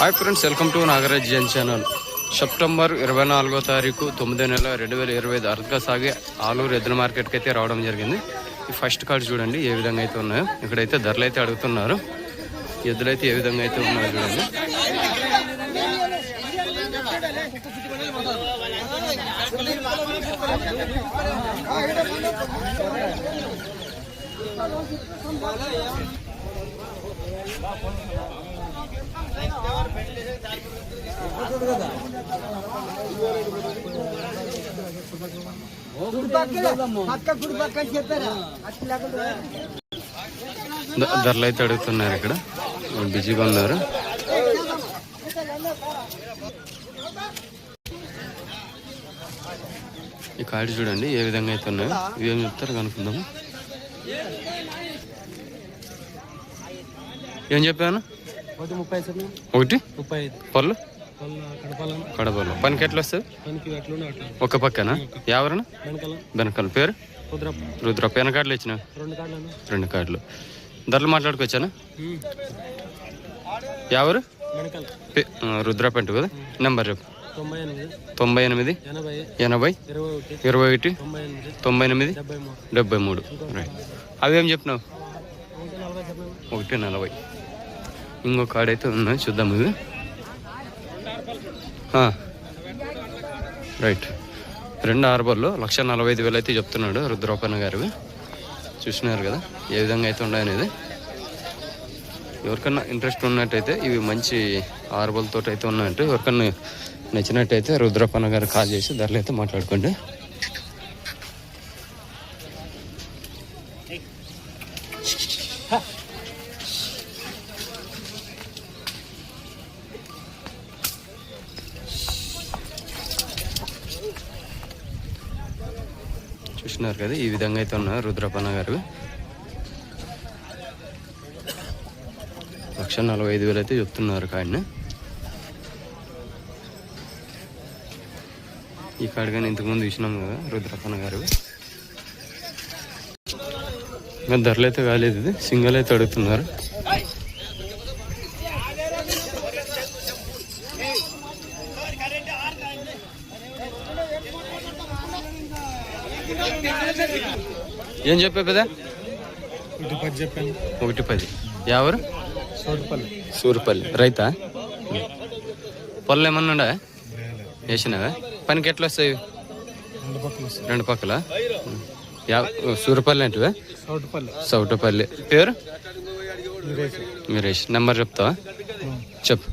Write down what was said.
Hi friends welcome to Nagaraj Jan channel September ఇరవై నాలుగో తారీఖు తొమ్మిదో నెల రెండు వేల ఇరవై ఐదు అరగా సాగే ఆలూరు ఎద్దుల మార్కెట్కి అయితే రావడం జరిగింది. ఈ ఫస్ట్ కార్డ్ చూడండి ఏ విధంగా అయితే ఉన్నాయో. ఇక్కడైతే ధరలు అయితే అడుగుతున్నారు. ఎద్దులైతే ఏ విధంగా అయితే ఉన్నాయో చూడండి. ధరలు అయితే అడుగుతున్నారు ఇక్కడ. బిజీగా ఉన్నారు. ఈ కార్డు చూడండి ఏ విధంగా అయితే ఉన్నాయో. ఇవేం చెప్తారు కనుక్కుందాము ఏం చెప్పాను? ఒకటి ముప్పై ఒకటి? ముప్పై పళ్ళు? కడపాలం పనికి ఎట్లా వస్తుంది? ఒక పక్కన? ఎవరన్నా వెనకాల. బెనకాల పేరు? కుదరప్ప రుద్ర పెన కార్డులు ఇచ్చిన? రెండు కార్డులు ధరలు మాట్లాడుకోవచ్చానా? ఎవరు? వెనకాల. పే- ఆ, రుద్రపెంట కదా? నెంబర్ చెప్పు. తొంభై ఎనిమిది. ఎనభై. ఇరవై ఒకటి. తొంభై ఎనిమిది. డెబ్బై మూడు. రైట్ అవేం చెప్పినావు ఒకటి నలభై ఇంకో కార్డ్ అయితే ఉన్నాయి చూద్దాం ఇది. రైట్. రెండు ఆర్బర్లో లక్ష నలభై ఐదు వేలు అయితే చెప్తున్నాడు రుద్రోపన్న గారివి. చూసినారు కదా ఏ విధంగా అయితే ఉన్నాయనేది. ఎవరికన్నా ఇంట్రెస్ట్ ఉన్నట్టయితే ఇవి మంచి ఆర్బల్తో అయితే ఉన్నాయంటే ఎవరికన్నా నచ్చినట్టయితే రుద్రపన్న గారు కాల్ చేసి ధరలు అయితే మాట్లాడుకోండి. చూసినారు కదా ఈ విధంగా అయితే ఉన్నారు రుద్రపన్న గారు. లక్ష నలభై ఐదు వేలు అయితే చెప్తున్నారు కాడిని. ఈ కాడు కానీ ఇంతకుముందు చూసినాం కదా రుద్రపన్న గారు. ఇంకా ధరలు అయితే కాలేదు ఇది సింగల్ అయితే అడుగుతున్నారు. ఏం చెప్పే పెదా ఒకటి పది. ఎవరు సూరుపల్లి రైతా? పొలం ఏమన్నా ఉండా వేసినావా? పనికి ఎట్లా వస్తాయి? రెండు పక్కల సూరుపల్లి అంటే సోటిపల్లి. సౌటపల్లి. పేరు? మీరేష్ నెంబర్ చెప్తావా? చెప్పు.